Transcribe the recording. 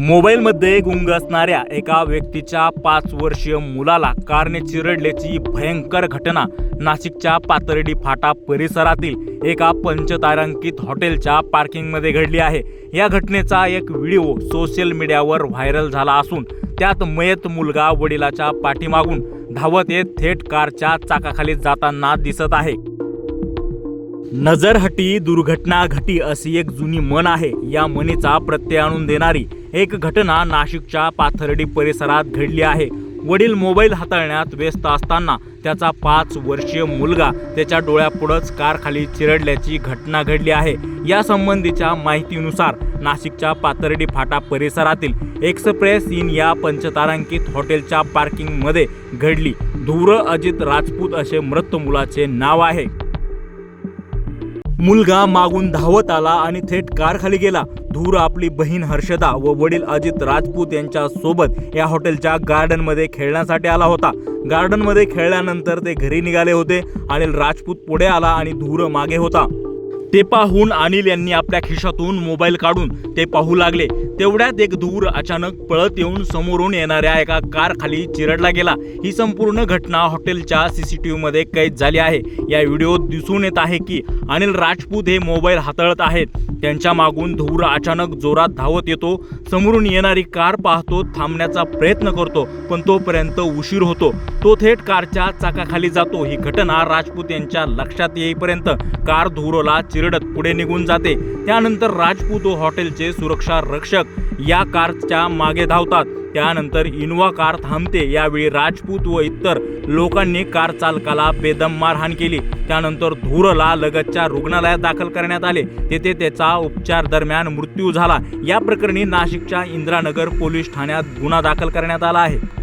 मोबाईलमध्ये गुंग असणाऱ्या एका व्यक्तीच्या पाच वर्षीय मुलाला कारने चिरडल्याची भयंकर घटना नाशिकच्या पातर्डी फाटा परिसरातील एका पंचतारांकित हॉटेलच्या पार्किंगमध्ये घडली आहे. या घटनेचा एक व्हिडिओ सोशल मीडियावर व्हायरल झाला असून त्यात मयत मुलगा वडिलाच्या पाठीमागून धावत येत थेट कारच्या चाकाखाली जाताना दिसत आहे. नजरहटी दुर्घटना घटी अशी एक जुनी मन आहे. या मनीचा प्रत्यय आणून देणारी एक घटना नाशिकच्या पाथर्डी परिसरात घडली आहे. वडील मोबाईल हाताळण्यात व्यस्त असताना त्याचा पाच वर्षीय मुलगा त्याच्या डोळ्यापुढंच कारखाली चिरडल्याची घटना घडली आहे. या संबंधीच्या माहितीनुसार नाशिकच्या पाथर्डी फाटा परिसरातील एक्सप्रेस इन या पंचतारांकित हॉटेलच्या पार्किंगमध्ये घडली. धूर अजित राजपूत असे मृत मुलाचे नाव आहे. मुलगा मागून धावत आला आणि थेट कारखाली गेला. धूर आपली बहीण हर्षदा व वडील अजित राजपूत यांच्या सोबत या हॉटेलच्या गार्डनमध्ये खेळण्यासाठी आला होता. गार्डनमध्ये खेळल्यानंतर ते घरी निघाले होते अनिल राजपूत पुढे आला आणि धूर मागे होता. ते पाहून अनिल यांनी आपल्या खिशातून मोबाईल काढून ते पाहू लागले. तेवढ्यात एक धूर अचानक पळत येऊन समोरून येणाऱ्या एका कारखाली चिरडला गेला. ही संपूर्ण घटना हॉटेलच्या सी सी टी व्हीमध्ये कैद झाली आहे. या व्हिडिओत दिसून येत आहे की अनिल राजपूत हे मोबाईल हाताळत आहेत. त्यांच्या मागून धूर अचानक जोरात धावत येतो. समोरून येणारी कार पाहतो थांबण्याचा प्रयत्न करतो पण तोपर्यंत उशीर होतो. तो थेट कारच्या चाकाखाली जातो. ही घटना राजपूत यांच्या लक्षात येईपर्यंत कार धुरोला चिरडत पुढे निघून जाते. त्यानंतर राजपूत व हॉटेलचे सुरक्षा रक्षक या कारच्या मागे धावतात. त्यानंतर इनोवा कार थांबते. यावेळी राजपूत व इतर लोकांनी कार चालकाला बेदम मारहाण केली. त्यानंतर धूरला लगतच्या रुग्णालयात दाखल करण्यात आले. तेथे त्याचा उपचार दरम्यान मृत्यू झाला. या प्रकरणी नाशिकच्या इंदिरानगर पोलीस ठाण्यात गुन्हा दाखल करण्यात आला आहे.